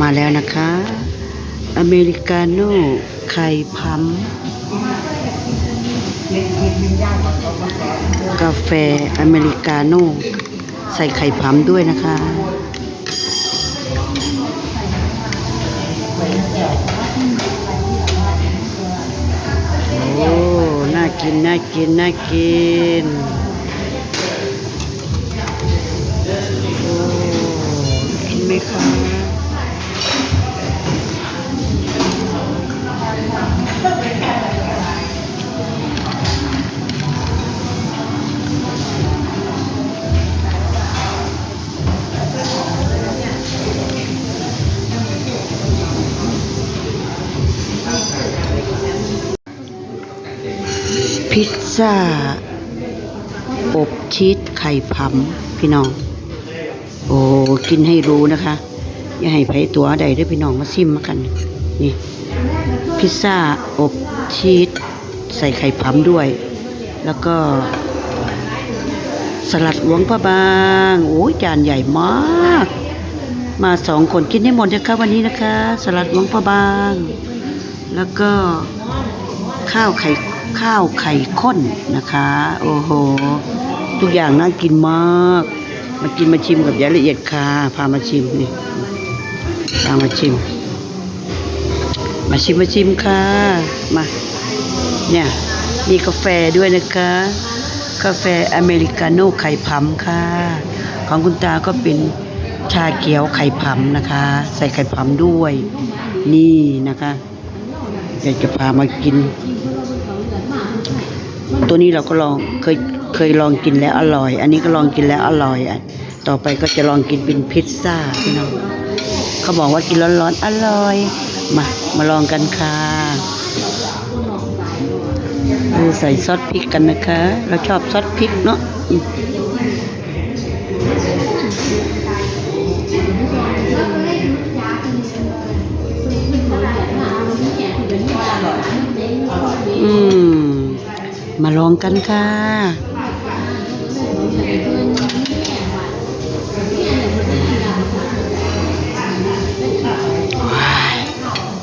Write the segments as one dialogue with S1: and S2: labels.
S1: มาแล้วนะคะ อเมริกาโน่ไข่พัมกาแฟอเมริกาโน่ใส่ไข่พัมด้วยนะคะโอ้น่ากิน น่ากิน น่ากินโอ้กินไหมคะ พิซซ่า อบชีสไข่พัมพี่น้อง โอ้ กินให้รู้นะคะ อย่าให้ไผตัวใดเด้วยพี่น้องมาซิมมากัน นี่ พิซซ่า อบชีสใส่ไข่พัมด้วย แล้วก็ สลัดหลวงพระบาง โอ้ยจานใหญ่มาก มาสองคนกินให้หมดนะคะวันนี้นะคะ สลัดหลวงพระบาง แล้วก็ข้าวไข่ ข้าวไข่ข้นนะคะ โอ้โห ทุกอย่างน่ากินมาก มากินมาชิมกับยายละเอียดค่ะ พามาชิมนี่พามาชิม มาชิมมาชิมค่ะ มา เนี่ย มีกาแฟด้วยนะคะ กาแฟอเมริกาโน่ไข่พัมค่ะ ของคุณตาก็เป็นชาเขียวไข่พัมนะคะ ใส่ไข่พัมด้วย นี่นะคะอยากจะพามากิน ตัวนี้เราก็ลองเคยเคยลองกินแล้วอร่อย อันนี้ก็ลองกินแล้วอร่อยอะต่อไปก็จะลองกินเป็นพิซซ่าพี่น้องเขาบอกว่ากินร้อนๆอร่อย มามาลองกันค่ะใส่ซอสพริกกันนะคะ เราชอบซอสพริกเนาะอืมอื มาลองกันค่ะ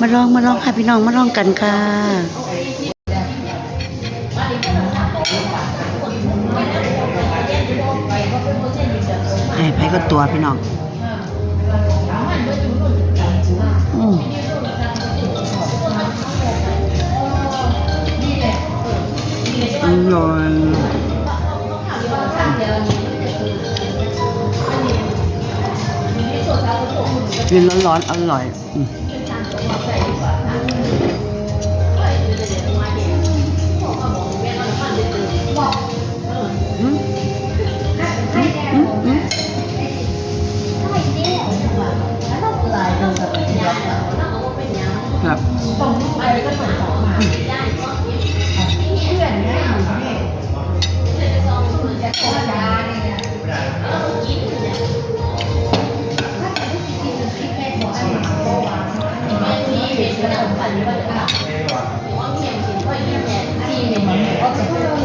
S1: มาลองมาลองค่ะพี่น้องมาลองกันค่ะให้ไปก็ตัวพี่น้อง อืม อร่อยกินร้อนๆอร่อย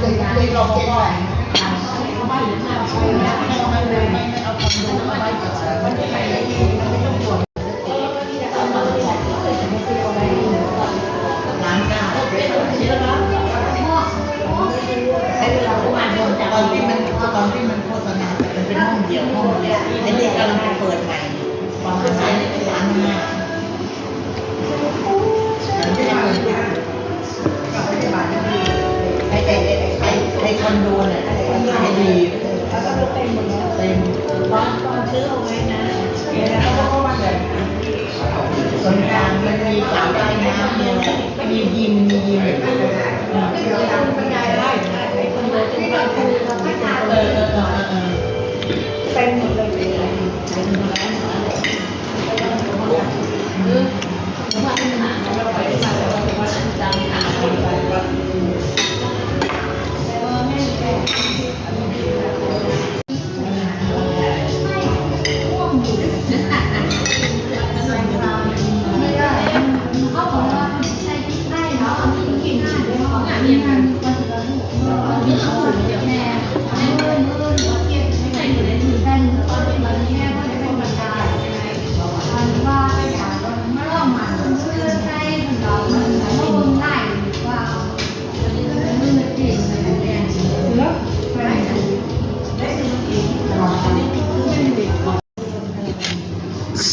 S2: ต คอนโดเนี่ยไอ้ดีเต็มเต็มตอนตอนซื้อเอาไว้นะตรงกลางมันมีสระว่ายน้ำมีอะไรมียิมมียิมเออเออเอ Thank you.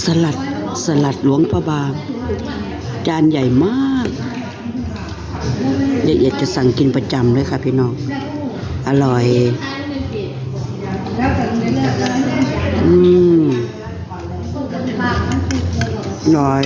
S1: สลัดสลัดหลวงพระบาง จานใหญ่มากเด็กๆจะสั่งกินประจำเลยค่ะพี่น้อง อร่อย อืมอร่อย